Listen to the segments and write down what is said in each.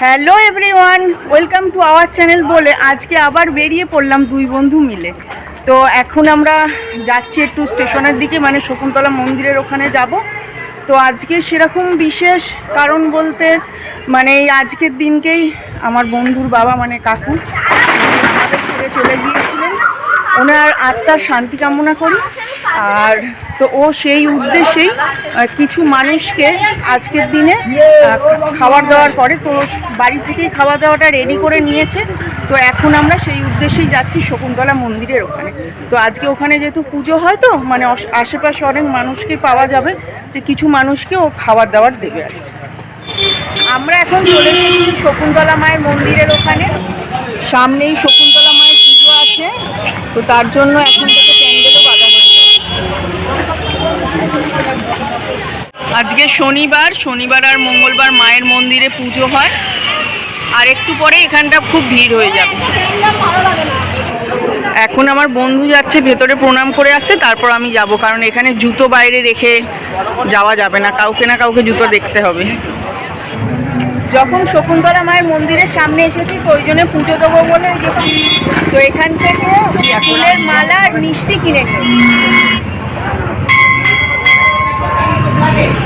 Hello everyone welcome to our channel বলে আজকে আবার বেরিয়ে পড়লাম দুই বন্ধু মিলে। তো এখন আমরা যাচ্ছি একটু স্টেশনের দিকে মানে শকুন্তলা মন্দিরের ওখানে যাব। তো আজকে সেরকম বিশেষ কারণ বলতে মানে এই আজকের দিনকেই আমার বন্ধুর বাবা মানে কাকু ছেড়ে চলে গিয়েছিলেন। ওনার আত্মার শান্তি কামনা করি। আর তো ও সেই উদ্দেশ্যেই কিছু মানুষকে আজকের দিনে খাবার দাওয়ার পরে তো বাড়ি থেকেই খাওয়া দাওয়াটা রেডি করে নিয়েছে। তো এখন আমরা সেই উদ্দেশ্যেই যাচ্ছি শকুন্তলা মন্দিরের ওখানে। তো আজকে ওখানে যেহেতু পুজো হয় তো মানে আশেপাশে অনেক মানুষকে পাওয়া যাবে যে কিছু মানুষকে ও খাবার দাবার দেবে আর। আমরা এখন চলে এসেছি শকুন্তলা মায়ের মন্দিরের ওখানে। সামনেই শকুন্তলা মায়ের পুজো আছে। তো তার জন্য এখন আজকে শনিবার শনিবার আর মঙ্গলবার মায়ের মন্দিরে পুজো হয়। আর একটু পরে এখানটা খুব ভিড় হয়ে যাবে। এখন আমার বন্ধু যাচ্ছে, ভেতরে প্রণাম করে আসছে, তারপর আমি যাব। কারণ এখানে জুতো বাইরে রেখে যাওয়া যাবে না। কাউকে না কাউকে জুতো দেখতে হবে। যখন শকুন্তলা মায়ের মন্দিরের সামনে এসেছি ওই জন্য পুজো দেবো বলে তো এখান থেকে ফুলের মালা আর মিষ্টি কিনে নিই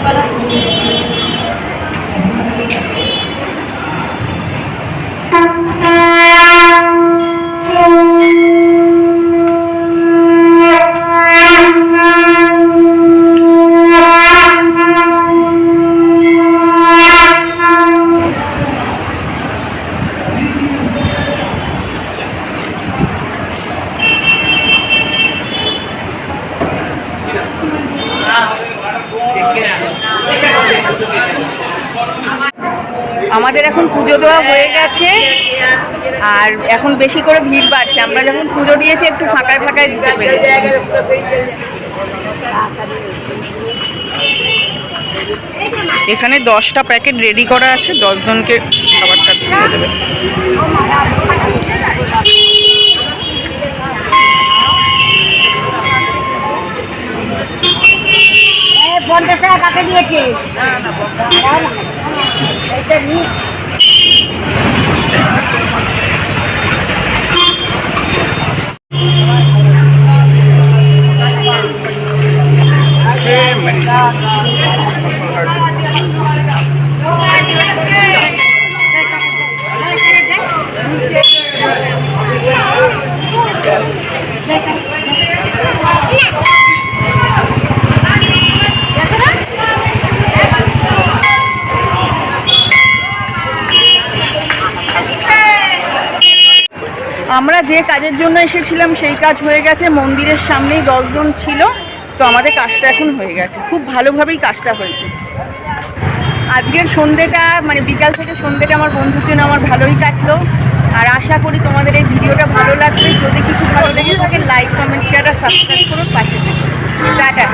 para আমাদের এখন পুজো দেওয়া হয়ে গেছে। আর এখন বেশি করে ভিড় বাড়ছে। আমরা যখন পুজো দিয়েছি একটু ফাঁকায় ফাঁকায় দিতে পেরেছি। এখানে দশটা প্যাকেট রেডি করা আছে। দশজনকে খাবারটা দিয়ে দেবে। পঞ্চাশ টাকা কাকে দিয়েছে এটা নিয়ে আমরা যে কাজের জন্য এসেছিলাম, সেই কাজ হয়ে গেছে। মন্দিরের সামনেই দশজন ছিল। তো আমাদের কাজটা এখন হয়ে গেছে। খুব ভালোভাবেই কাজটা হয়েছে। আজকের সন্ধেটা মানে বিকাল থেকে সন্ধেটা আমার বন্ধুর জন্য আমার ভালোই কাটলো। আর আশা করি তোমাদের এই ভিডিওটা ভালো লাগবে। যদি কিছু ভালো লেগে থাকে লাইক কমেন্ট শেয়ার আর সাবস্ক্রাইব করো পাশে টাটা।